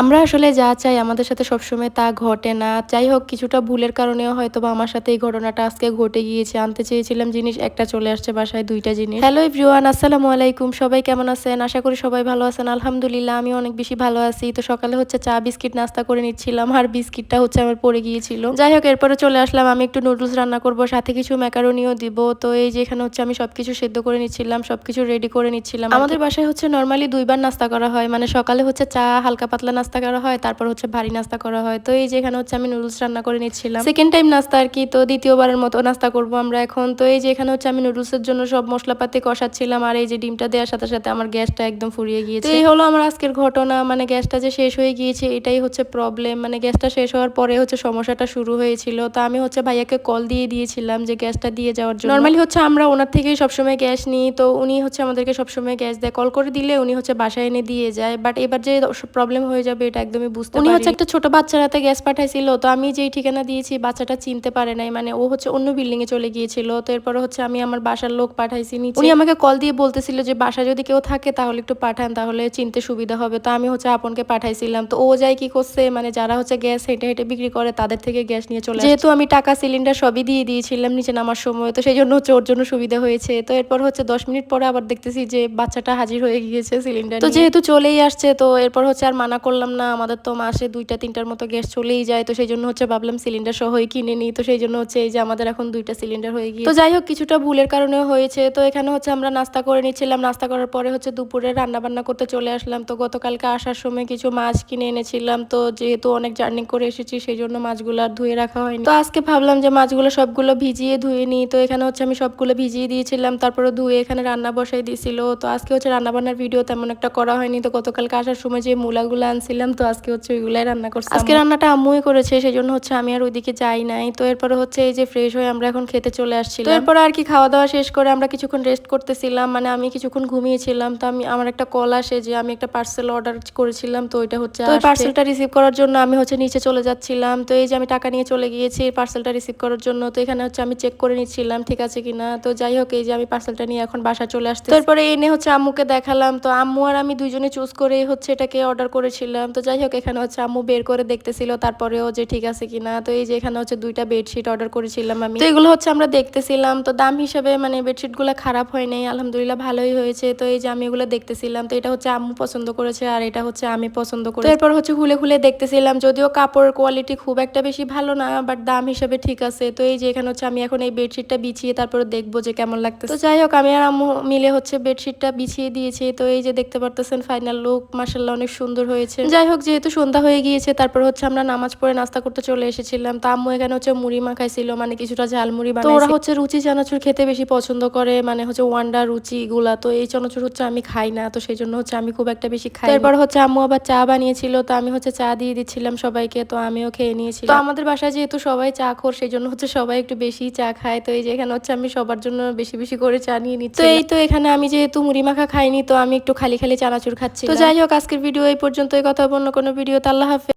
আমরা আসলে যা চাই আমাদের সাথে সবসময় তা ঘটে না। যাই হোক, কিছুটা ভুলের কারণেও হয়তো বা আমার সাথে এই ঘটনাটা আজকে ঘটে গিয়েছে। আনতে চেয়েছিলাম জিনিস, একটা চলে আসছে বাসায় দুইটা জিনিস। হ্যালো এভরিওয়ান আসসালামু আলাইকুম। সবাই কেমন আছেন? আশা করি সবাই ভালো আছেন। আলহামদুলিল্লাহ, আমি অনেক বেশি ভালো আছি। তো সকালে হচ্ছে চা, বিস্কিট নাস্তা করে নিচ্ছিলাম আর বিস্কিটটা হচ্ছে আমার পড়ে গিয়েছিল। যাই হোক, এরপরে চলে আসলাম। আমি একটু নুডলস রান্না করব, সাথে কিছু ম্যাকারনিও দিব। তো এই যে এখানে হচ্ছে আমি সবকিছু সেদ্ধ করে নিচ্ছিলাম, সবকিছু রেডি করে নিচ্ছিলাম। আমাদের বাসায় হচ্ছে নর্মালি দুইবার নাস্তা করা হয়। মানে সকালে হচ্ছে চা, হালকা পাতলা নাস্তা করা হয়, তারপর হচ্ছে ভারী নাস্তা করা হয়। তো এই যে এখানে হচ্ছে আমি নুডলস রান্না করে নিচ্ছিলাম। সেকেন্ড টাইম নাস্তা আর কি, তো দ্বিতীয়বারের মতো নাস্তা করব আমরা এখন। তো এই যে এখানে হচ্ছে আমি নুডলসের জন্য সব মশলাপাতি কষাচ্ছিলাম আর এই যে ডিমটা দেওয়ার সাথে সাথে আমার গ্যাসটা একদম ফুরিয়ে গিয়েছে। এই হলো আমার আজকের ঘটনা মানে গ্যাসটা যে শেষ হয়ে গিয়েছে এটাই হচ্ছে প্রবলেম মানে গ্যাসটা শেষ হওয়ার পরে হচ্ছে সমস্যাটা শুরু হয়েছিল। তো আমি হচ্ছে ভাইয়াকে কল দিয়ে দিয়েছিলাম যে গ্যাসটা দিয়ে যাওয়ার জন্য। নর্মালি হচ্ছে আমরা ওনার থেকেই সবসময় গ্যাস নিই, তো উনি হচ্ছে আমাদেরকে সবসময় গ্যাস দেয়। কল করে দিলে উনি হচ্ছে বাসায় এনে দিয়ে যায় বাট এবার যে প্রবলেম হয়ে যাবে এটা একদমই বুঝতে উনি হচ্ছে একটা ছোট বাচ্চার হাতে গ্যাস পাঠাইছিল তো আমি যেই ঠিকানা দিয়েছি বাচ্চাটা চিনতে পারে নাই মানে ও হচ্ছে অন্য বিল্ডিং এ চলে গিয়েছিল তো এরপরে হচ্ছে আমি আমার বাসার লোক পাঠাইছি নিচে। উনি আমাকে কল দিয়ে বলতেছিল যে বাসা যদি কেউ থাকে তাহলে একটু পাঠান তাহলে চিনতে সুবিধা হবে। তো আমি হচ্ছে আপনকে পাঠাইছিলাম তো ও যাই কি করছে মানে যারা হচ্ছে গ্যাস হেঁটে হেঁটে বিক্রি করে তাদের থেকে গ্যাস নিয়ে চলে যেহেতু আমি টাকা সিলিন্ডার সবই দিয়ে দিয়েছিলাম নিচে নামার সময় তো সেই জন্য হচ্ছে ওর জন্য সুবিধা হয়েছে। তো এরপর হচ্ছে দশ মিনিট পরে আবার দেখতেছি যে বাচ্চাটা হাজির হয়ে গিয়েছে সিলিন্ডার তো যেহেতু চলেই আসছে তো এরপর হচ্ছে আর মানা করলাম না, আমাদের তো মাসে দুইটা, তিনটার মতো গ্যাস চলেই যায়। তো সেই জন্য হচ্ছে ভাবলাম সিলিন্ডার সহই কিনে নিই। তো সেই জন্য হচ্ছে এই যে আমাদের এখন দুইটা সিলিন্ডার হয়ে গিয়ে তো যাই হোক, কিছুটা ভুলের কারণে হয়েছে। তো এখানে হচ্ছে আমরা নাস্তা করে নিচ্ছিলাম। নাস্তা করার পরে হচ্ছে দুপুরে রান্না বান্না করতে চলে আসলাম। তো গতকালকে আসার সময় কিছু মাছ কিনে এনেছিলাম। তো যেহেতু অনেক জার্নি করে এসেছি, সেই জন্য মাছগুলো আর ধুয়ে রাখা হয়নি। তো আজকে ভাবলাম যে মাছগুলো সবগুলো ভিজিয়ে ধুয়ে নিই। তো এখানে হচ্ছে আমি সবগুলো ভিজিয়ে দিয়েছিলাম। তারপরে ধুয়ে এখানে রান্না বসাই দিয়েছিল তো আজকে হচ্ছে রান্না বান্নার ভিডিও তেমন একটা করা হয়নি। তো গতকালকে আসার সময় যে মূলাগুলো আনছিলাম তো আজকে হচ্ছে ওইগুলাই রান্না করছি আজকে রান্নাটা আম্মুই করেছে সেই জন্য হচ্ছে আমি আর ওইদিকে যাই নাই। তো এরপরে হচ্ছে এই যে ফ্রেশ হয়ে আমরা এখন খেতে চলে আসছি তো এরপরে আর কি খাওয়া দাওয়া শেষ করে আমরা কিছুক্ষণ রেস্ট করতেছিলাম মানে আমি কিছুক্ষণ ঘুমিয়েছিলাম। তো আমি আমার একটা কল আসে যে আমি একটা পার্সেল অর্ডার করেছিলাম তো ওইটা হচ্ছে তো পার্সেলটা রিসিভ করার জন্য আমি হচ্ছে নিচে চলে যাচ্ছিলাম। তো এই যে আমি টাকা নিয়ে চলে গিয়েছি পার্সেলটা রিসিভ করার জন্য তো এখানে হচ্ছে আমি চেক করে নিচ্ছিলাম ঠিক আছে কিনা। তো যাই হোক এই যে আমি পার্সেলটা নিয়ে এখন বাসা চলে আসতে তারপরে এনে হচ্ছে আম্মুকে দেখালাম। তো আম্মু আর আমি দুজনে চুজ করে হচ্ছে এটাকে অর্ডার করেছিলাম। তো যাই হোক, এখানে হচ্ছে আম্মু বের করে দেখতেছিল, তারপরেও যে ঠিক আছে কিনা। তো এই যে এখানে হচ্ছে দুইটা বেডশিট অর্ডার করেছিলাম আমি। তো এগুলো হচ্ছে আমরা দেখতেছিলাম। তো দাম হিসেবে মানে বেডশিটগুলো খারাপ হয় নাই, আলহামদুলিল্লাহ ভালোই হয়েছে। তো এই যে আমি এগুলো দেখতেছিলাম, তো এটা হচ্ছে আম্মু পছন্দ করেছে আর এটা হচ্ছে আমি পছন্দ করি এরপর হচ্ছে খুলে খুলে দেখতেছিলাম, যদিও কাপড়ের কোয়ালিটি খুব একটা বেশি ভালো না বাট দাম হিসেবে ঠিক আছে। তো এই যে এখানে হচ্ছে আমি এখন এই বেডশিটটা বিছিয়ে তারপরে দেখব যে কেমন লাগতেছে। তো যাই হোক, আমি আর আম্মু মিলে হচ্ছে বেডশিটটা বিছিয়ে দিয়েছি। তো এই যে দেখতে পারতেছেন ফাইনাল লুক মাসাল্লাহ অনেক সুন্দর হয়েছে। যাই হোক যেহেতু সন্ধ্যা হয়ে গিয়েছে তারপর হচ্ছে আমরা নামাজ পড়ে নাস্তা করতে চলে এসেছিলাম। তা আম্মু এখানে হচ্ছে মুড়ি মাখাইছিল মানে কিছুটা ঝালমুড়ি বানাই তো ওরা হচ্ছে রুচি চানাচুর খেতে বেশি পছন্দ করে মানে হচ্ছে ওয়ান্ডা রুচি গুলা তো এই চানাচুর হচ্ছে আমি খাই না তো সেই জন্য হচ্ছে আমি খুব একটা বেশি খাই এরপর হচ্ছে আম্মু আবার চা বানিয়েছিল তো আমি হচ্ছে চা দিয়ে দিচ্ছিলাম সবাইকে তো আমিও খেয়ে নিয়েছি তো আমাদের বাসায় যেহেতু সবাই চা খোর সেই জন্য হচ্ছে সবাই একটু বেশি চা খায়। তো এই যে এখানে হচ্ছে আমি সবার জন্য বেশি বেশি করে চা নিয়ে নিচ্ছি তো এই তো এখানে আমি যেহেতু মুড়ি মাখা খাইনি তো আমি একটু খালি খালি চানাচুর খাচ্ছি তো যাই হোক আজকের ভিডিও এই পর্যন্তই। কথা অন্য কোনো ভিডিওতে আল্লাহ হাফেজ।